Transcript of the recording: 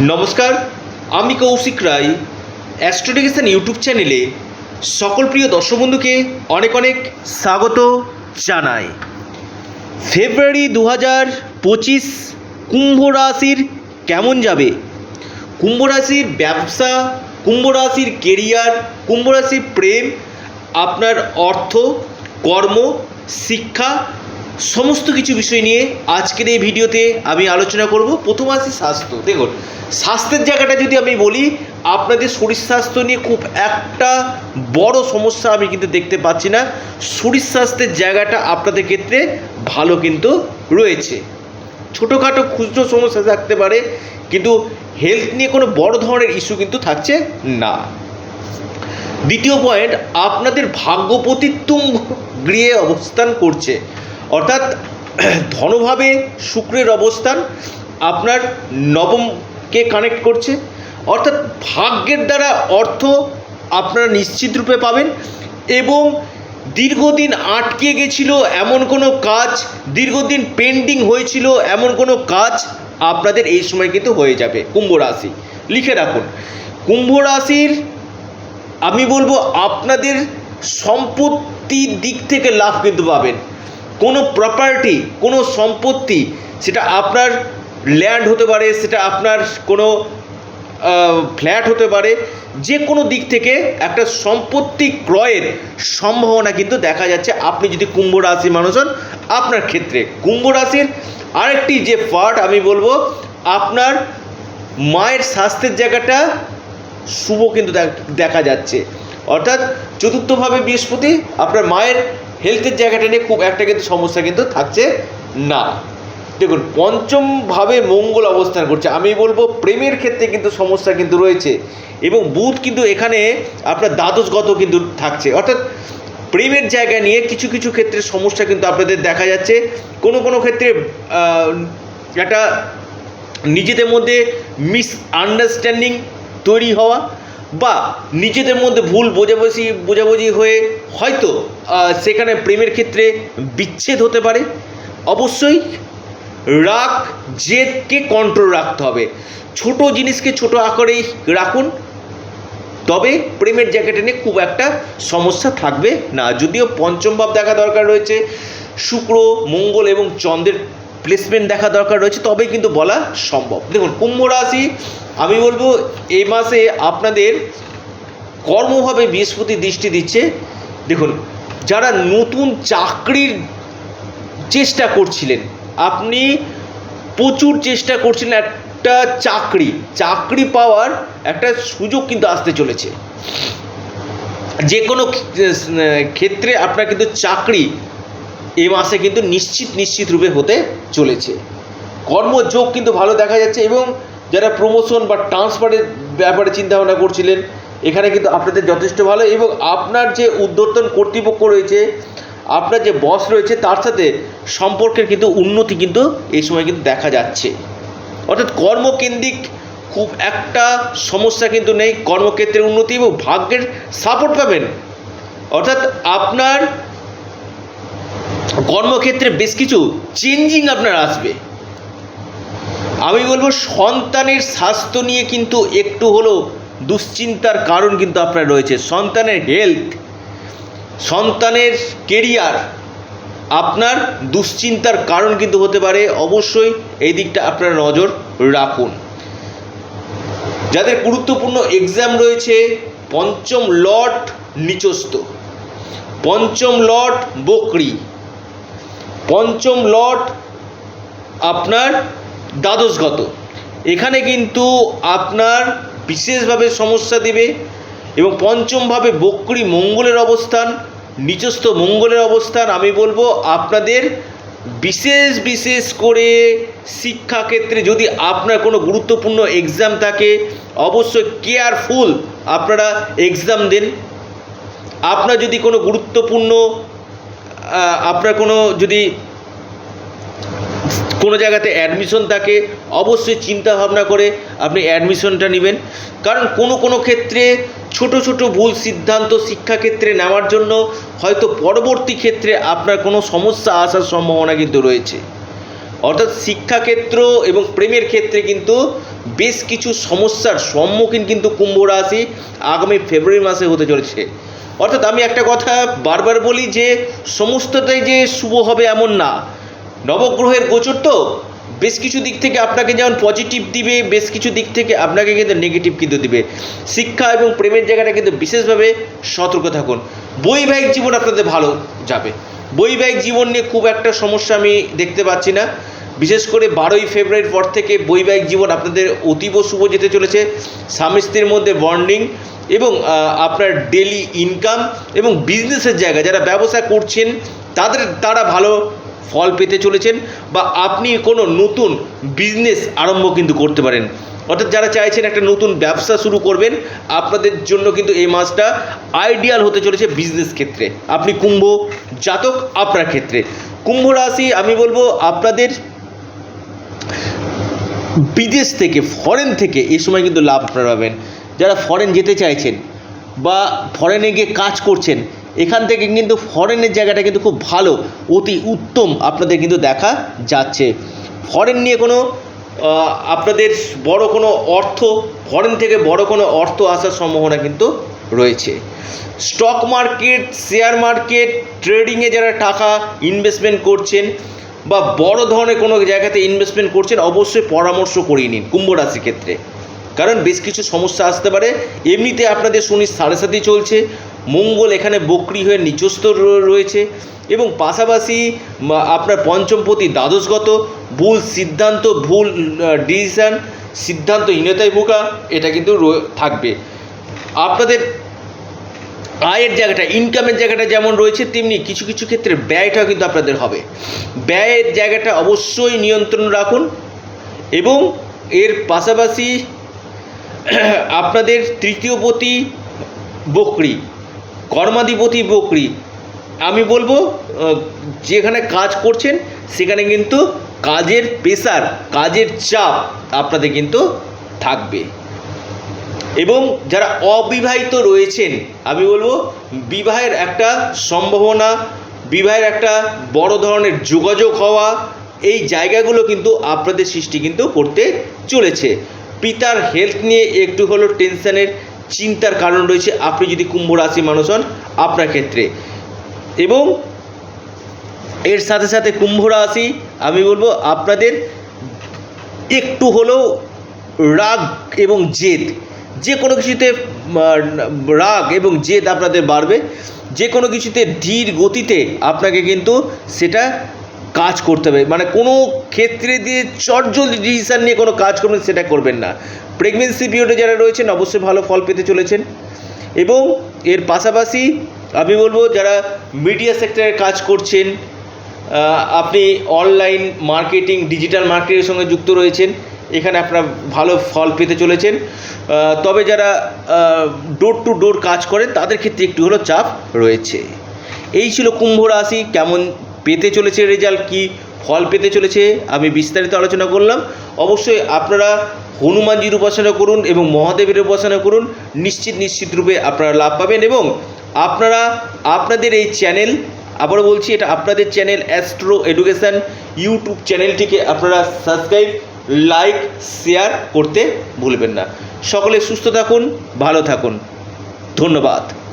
নমস্কার, আমি কৌশিক রায়, অ্যাস্ট্রোডিকেশন ইউটিউব চ্যানেলে সকল প্রিয় দর্শক বন্ধুকে অনেক অনেক স্বাগত জানাই। ফেব্রুয়ারি দু হাজার পঁচিশ কুম্ভ রাশির কেমন যাবে? কুম্ভ রাশির ব্যবসা, কুম্ভ রাশির কেরিয়ার কুম্ভ রাশির প্রেম, আপনার অর্থ, কর্ম, শিক্ষা সমস্ত কিছু বিষয় নিয়ে আজকের এই ভিডিওতে আমি আলোচনা করব। প্রথম আসি স্বাস্থ্য। দেখুন, স্বাস্থ্যের জায়গাটা যদি আমি বলি, আপনাদের শরীর স্বাস্থ্য নিয়ে খুব একটা বড় সমস্যা আমি কিন্তু দেখতে পাচ্ছি না। শরীর স্বাস্থ্যের জায়গাটা আপনাদের ক্ষেত্রে ভালো কিন্তু রয়েছে। ছোটোখাটো খুচরো সমস্যা থাকতে পারে, কিন্তু হেলথ নিয়ে কোনো বড় ধরনের ইস্যু কিন্তু থাকছে না। দ্বিতীয় পয়েন্ট আপনাদের ভাগ্যপতি গৃহে অবস্থান করছে। অর্থাৎ ধনভাবে শুক্রের অবস্থান আপনার নবমকে কানেক্ট করছে। অর্থাৎ ভাগ্যের দ্বারা অর্থ আপনারা নিশ্চিত রূপে পাবেন এবং দীর্ঘদিন আটকে গেছিল এমন কোনো কাজ, দীর্ঘদিন পেন্ডিং হয়েছিল এমন কোনো কাজ আপনাদের এই সময় কিন্তু হয়ে যাবে, কুম্ভ রাশি। লিখে রাখুন, কুম্ভ রাশির, আমি বলব আপনাদের সম্পত্তির দিক থেকে লাভ কিন্তু পাবেন। কোনো প্রপার্টি কোনো সম্পত্তি সেটা আপনার ল্যান্ড হতে পারে, সেটা আপনার কোনো ফ্ল্যাট হতে পারে যে কোনো দিক থেকে একটা সম্পত্তি ক্রয়ের সম্ভাবনা কিন্তু দেখা যাচ্ছে। আপনি যদি কুম্ভ রাশির মানুষ হন আপনার ক্ষেত্রে কুম্ভ রাশির আরেকটি যে পার্ট আমি বলব, আপনার মায়ের স্বাস্থ্যের জায়গাটা শুভ কিন্তু দেখ- যাচ্ছে। অর্থাৎ চতুর্থভাবে বৃহস্পতি, আপনার মায়ের হেলথের জায়গাটা নিয়ে খুব একটা কিন্তু সমস্যা কিন্তু থাকছে না। দেখুন, পঞ্চমভাবে মঙ্গল অবস্থান করছে। আমি বলব প্রেমের ক্ষেত্রে কিন্তু সমস্যা কিন্তু রয়েছে এবং বুধ কিন্তু এখানে আপনার দ্বাদশগত কিন্তু থাকছে। অর্থাৎ প্রেমের জায়গা নিয়ে কিছু কিছু ক্ষেত্রে সমস্যা কিন্তু আপনাদের দেখা যাচ্ছে। কোনো কোনো ক্ষেত্রে একটা নিজেদের মধ্যে মিস আন্ডারস্ট্যান্ডিং তৈরি হওয়া বা নিজেদের মধ্যে ভুল বোঝাবুঝি বোঝাবুঝি হয়ে হয়তো সেখানে প্রেমের ক্ষেত্রে বিচ্ছেদ হতে পারে। অবশ্যই রাগ জেদকে কন্ট্রোল রাখতে হবে। ছোট জিনিসকে ছোট আকারেই রাখুন। তবে প্রেমের জায়গাটা নিয়ে খুব একটা সমস্যা থাকবে না। যদিও পঞ্চম ভাব দেখা দরকার রয়েছে। শুক্র, মঙ্গল এবং চন্দ্রের প্লেসমেন্ট দেখা দরকার রয়েছে, তবেই কিন্তু বলা সম্ভব। দেখুন, কুম্ভ রাশি, আমি বলব, এই মাসে আপনাদের কর্মভাবে বৃহস্পতি দৃষ্টি দিচ্ছে। দেখুন, যারা নতুন চাকরির চেষ্টা করছিলেন, আপনি প্রচুর চেষ্টা করছিলেন একটা চাকরি চাকরি পাওয়ার একটা সুযোগ কিন্তু আসতে চলেছে। যে কোনো ক্ষেত্রে আপনার কিন্তু চাকরি এই মাসে কিন্তু নিশ্চিত নিশ্চিত রূপে হতে চলেছে। কর্মযোগ কিন্তু ভালো দেখা যাচ্ছে এবং যারা প্রমোশন বা ট্রান্সফারের ব্যাপারে চিন্তাভাবনা করছিলেন, এখানে কিন্তু আপনাদের যথেষ্ট ভালো এবং আপনার যে উদ্যোতন কর্তৃপক্ষ রয়েছে, আপনার যে বস রয়েছে, তার সাথে সম্পর্কের কিন্তু উন্নতি কিন্তু এই সময় কিন্তু দেখা যাচ্ছে। অর্থাৎ কর্মকেন্দ্রিক খুব একটা সমস্যা কিন্তু নেই, কর্মক্ষেত্রের উন্নতি এবং ভাগ্যের সাপোর্ট পাবেন। অর্থাৎ আপনার কর্মক্ষেত্রে বেশ কিছু চেঞ্জিং আপনার আসবে। আমি বলব সন্তানের স্বাস্থ্য নিয়ে কিন্তু একটু হলেও দুশ্চিন্তার কারণ কিন্তু আপনার রয়েছে। সন্তানের হেলথ সন্তানের কেরিয়ার আপনার দুশ্চিন্তার কারণ কিন্তু হতে পারে। অবশ্যই এই দিকটা আপনার নজর রাখুন। যাদের গুরুত্বপূর্ণ এক্সাম রয়েছে, পঞ্চম লট নিচস্থ, পঞ্চম লট বকরি। পঞ্চম লট আপনার দ্বাদশগত। এখানে কিন্তু আপনার বিশেষভাবে সমস্যা দিবে এবং পঞ্চমভাবে বকরি মঙ্গলের অবস্থান, নিচস্থ মঙ্গলের অবস্থান, আমি বলব আপনাদের বিশেষ বিশেষ করে শিক্ষাক্ষেত্রে যদি আপনার কোনো গুরুত্বপূর্ণ এক্সাম থাকে, অবশ্যই কেয়ারফুল আপনারা এক্সাম দেন। আপনার যদি কোনো গুরুত্বপূর্ণ আপনার কোনো যদি কোনো জায়গাতে অ্যাডমিশন থাকে, অবশ্যই চিন্তা ভাবনা করে আপনি অ্যাডমিশনটা নেবেন। কারণ কোনো কোনো ক্ষেত্রে ছোট ছোট ভুল সিদ্ধান্ত শিক্ষাক্ষেত্রে নেওয়ার জন্য হয়তো পরবর্তী ক্ষেত্রে আপনার কোনো সমস্যা আসার সম্ভাবনা কিন্তু রয়েছে। অর্থাৎ শিক্ষাক্ষেত্র এবং প্রেমের ক্ষেত্রে কিন্তু বেশ কিছু সমস্যার সম্মুখীন কিন্তু কুম্ভ রাশি আগামী ফেব্রুয়ারি মাসে হতে চলেছে। অর্থাৎ আমি একটা কথা বারবার বলি যে, সমস্তটাই যে শুভ হবে এমন না। নবগ্রহের গোচর তো, বেশ কিছু দিক থেকে আপনাকে যেমন পজিটিভ দিবে, বেশ কিছু দিক থেকে আপনাকে কিন্তু নেগেটিভ কিন্তু দিবে। শিক্ষা এবং প্রেমের জায়গাটা কিন্তু বিশেষভাবে সতর্ক থাকুন। বৈবাহিক জীবন আপনাদের ভালো যাবে। বৈবাহিক জীবন নিয়ে খুব একটা সমস্যা আমি দেখতে পাচ্ছি না। বিশেষ করে বারোই ফেব্রুয়ারির পর থেকে বৈবাহিক জীবন আপনাদের অতীব শুভ যেতে চলেছে। স্বামী স্ত্রীর মধ্যে বন্ডিং এবং আপনার ডেলি ইনকাম এবং বিজনেসের জায়গা। যারা ব্যবসা করছেন, তাদের, তারা ভালো ফল পেতে চলেছেন বা আপনি কোনো নতুন বিজনেস আরম্ভ কিন্তু করতে পারেন। অর্থাৎ যারা চাইছেন একটা নতুন ব্যবসা শুরু করবেন, আপনাদের জন্য কিন্তু এই মাসটা আইডিয়াল হতে চলেছে বিজনেস ক্ষেত্রে। আপনি কুম্ভ, জাতক, আপনার ক্ষেত্রে। কুম্ভ রাশি, আমি বলব আপনাদের বিদেশ থেকে ফরেন থেকে এই সময় কিন্তু লাভ আপনারা পাবেন। যারা ফরেন যেতে চাইছেন বা ফরেনে গিয়ে কাজ করছেন, এখান থেকে কিন্তু ফরেনের জায়গাটা কিন্তু খুব ভালো, অতি উত্তম আপনাদের কিন্তু দেখা যাচ্ছে। ফরেন নিয়ে কোনো আপনাদের বড় কোনো অর্থ ফরেন থেকে বড় কোনো অর্থ আসার সম্ভাবনা কিন্তু রয়েছে। স্টক মার্কেট শেয়ার মার্কেট ট্রেডিংয়ে যারা টাকা ইনভেস্টমেন্ট করছেন বা বড় ধরনের কোনো জায়গাতে ইনভেস্টমেন্ট করছেন, অবশ্যই পরামর্শ করিয়ে নিন কুম্ভ রাশির ক্ষেত্রে। কারণ বেশ কিছু সমস্যা আসতে পারে। এমনিতে আপনাদের শনি সাড়ে সাথে চলছে। মঙ্গল এখানে বকরি হয়ে নিচস্থ রয়েছে। এবং পাশাপাশি আপনার পঞ্চমপতি দ্বাদশগত ভুল সিদ্ধান্ত, ভুল ডিসিশান সিদ্ধান্তহীনতায় ভোগা, এটা কিন্তু থাকবে। আপনাদের আয়ের জায়গাটা ইনকামের জায়গাটা যেমন রয়েছে, তেমনি কিছু কিছু ক্ষেত্রে ব্যয়টাও কিন্তু আপনাদের হবে। ব্যয়ের জায়গাটা অবশ্যই নিয়ন্ত্রণ রাখুন এবং এর পাশাপাশি আপনাদের তৃতীয়পতি বকরি, কর্মাধিপতি বকরি। আমি বলব যেখানে কাজ করছেন, সেখানে কিন্তু কাজের প্রেশার কাজের চাপ আপনাদের কিন্তু থাকবে। এবং যারা অবিবাহিত রয়েছেন, আমি বলব, বিবাহের একটা সম্ভাবনা, বিবাহের একটা বড় ধরনের যোগাযোগ হওয়া, এই জায়গাগুলো কিন্তু আপনাদের সৃষ্টি কিন্তু করতে চলেছে। পিতার হেলথ নিয়ে একটু হলো টেনশানের চিন্তার কারণ রয়েছে আপনি যদি কুম্ভ রাশি মানুষ হন আপনার ক্ষেত্রে। এবং এর সাথে সাথে কুম্ভ রাশি, আমি বলব আপনাদের একটু হলেও রাগ এবং জেদ, যে কোনো কিছুতে রাগ এবং জেদ আপনাদের বাড়বে, যে কোনো কিছুতে ধীর গতিতে আপনাকে কিন্তু সেটা কাজ করতে হবে। মানে কোনো ক্ষেত্রে দিয়ে চটজলদি ডিসিশান নিয়ে কোনো কাজ করবেন, সেটা করবেন না। প্রেগনেন্সি পিরিয়ডে যারা রয়েছেন, অবশ্যই ভালো ফল পেতে চলেছেন। এবং এর পাশাপাশি আমি বলব, যারা মিডিয়া সেক্টরে কাজ করছেন আপনি অনলাইন মার্কেটিং ডিজিটাল মার্কেটের সঙ্গে যুক্ত রয়েছেন, এখানে আপনারা ভালো ফল পেতে চলেছেন। তবে যারা ডোর টু ডোর কাজ করেন, তাদের ক্ষেত্রে একটু হলো চাপ রয়েছে। এই ছিল কুম্ভ রাশি, কেমন পেতে চলেছে রেজাল্ট কি, ফল পেতে চলেছে, আমি বিস্তারিত আলোচনা করলাম। অবশ্যই আপনারা হনুমানজির উপাসনা করুন এবং মহাদেবের উপাসনা করুন, নিশ্চিত নিশ্চিত রূপে আপনারা লাভ পাবেন এবং আপনারা, আপনাদের এই চ্যানেল, আবারও বলছি এটা আপনাদের চ্যানেল অ্যাস্ট্রো এডুকেশান ইউটিউব চ্যানেলটিকে আপনারা সাবস্ক্রাইব, লাইক, শেয়ার করতে ভুলবেন না। সকলে সুস্থ থাকুন, ভালো থাকুন। ধন্যবাদ।